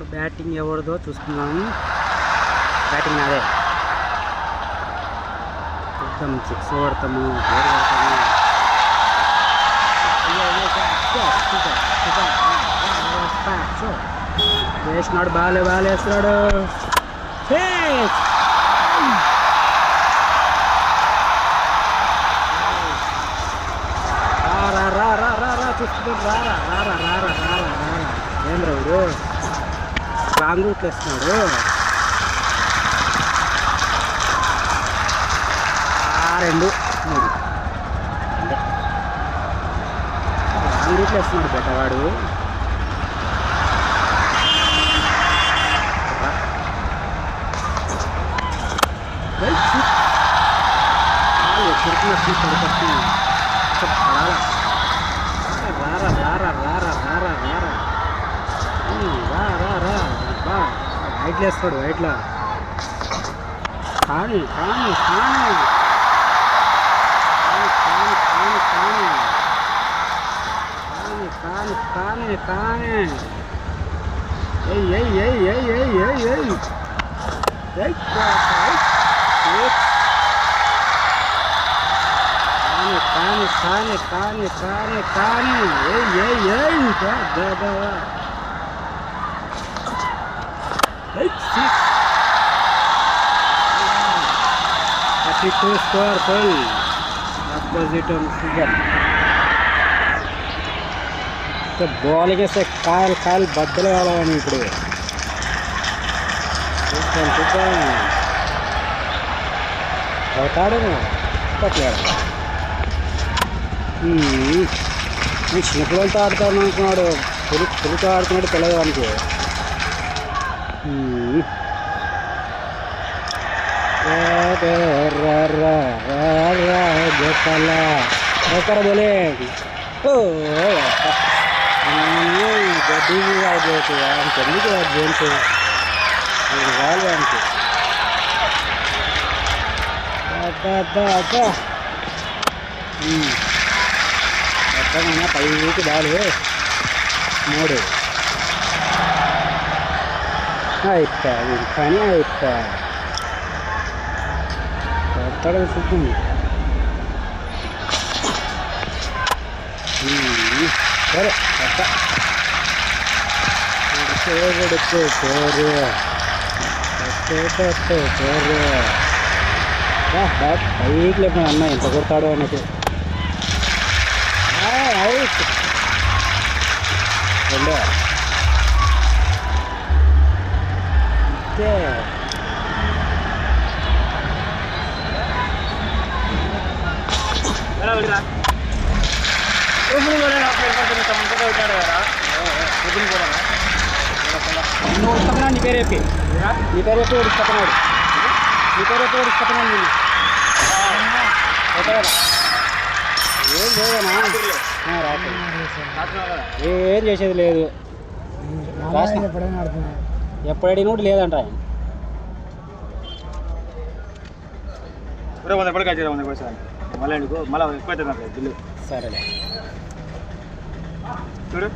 ఇప్పుడు బ్యాటింగ్ ఎవరిదో చూసుకున్నాము బ్యాటింగ్ అదే కొడతాము సిక్స్ కొడతాము వేసినాడు కొడతాము వేసినాడు బాలే బాలేస్తున్నాడు రారా రారా రారా రారా రారా రారా రారా రారా ఏంద్రవుడు రాంగ్ రూట్లు వేస్తున్నాడు రెండు మూడు. రాంగ్ రూట్లు వేస్తున్నాడు బెట్టవాడు ఎక్కడికి వచ్చి పడిపోతుంది పడాలా? వైట్లు వేస్తాడు వైట్లో కానీ కానీ కానీ కానీ కానీ కానీ కానీ కానీ కానీ కానీ ఏయ్ ఏయ్ ఏయ్ ఏయ్ ఏయ్ ఏయ్ ఏయ్ ఏయ్ ఏయ్ కానీ కానీ కానీ కానీ కానీ కానీ ఏయ్ ఏయ్ ఏయ్ దా దా దా thickness purple opposite on sugar ಸೊ ಬಾಲಿಗೆ ಸೆ ಕಾಯಲ್ ಕಾಯಲ್ ಬದ್ದಲೇ ಆಡವನು ಇಪ್ಪಡು ಸೂಪರ್ ಸೂಪರ್ ಅವತಾಡನು పట్టాడు నేను చిన్నపిల్లలతో ఆడతాను అనుకున్నాడు పులి పులితో ఆడుతున్నాడు పిల్లగానికి గోపాల ఎక్కడ బోలే డీజీ కాదు ఆయనకి ఎందుకు కాదు గేమ్స్ ఇది కాదు ఆయనకి అర్థమైనా పైకి బాలు మూడు అయిపోయి పని అయిపోయి తడవ సుఖండి సరే అట్ట పేరెడుకు పేరు పేరు బయట లేకుండా అన్న ఎంత కొడతాడు అనేది రెండో అంతే పేరు నువ్వు నీ పేరు చెప్పి. నీ పేరు నీ పేరు ఏం లేదనా ఏం చేసేది లేదు. ఎప్పుడు అడిగిన లేదంట ఆయన. ఎప్పుడు ఎప్పుడు మళ్ళీ మళ్ళీ ఎక్కువ అవుతుంది బిల్లు. సరేలే. చూడు.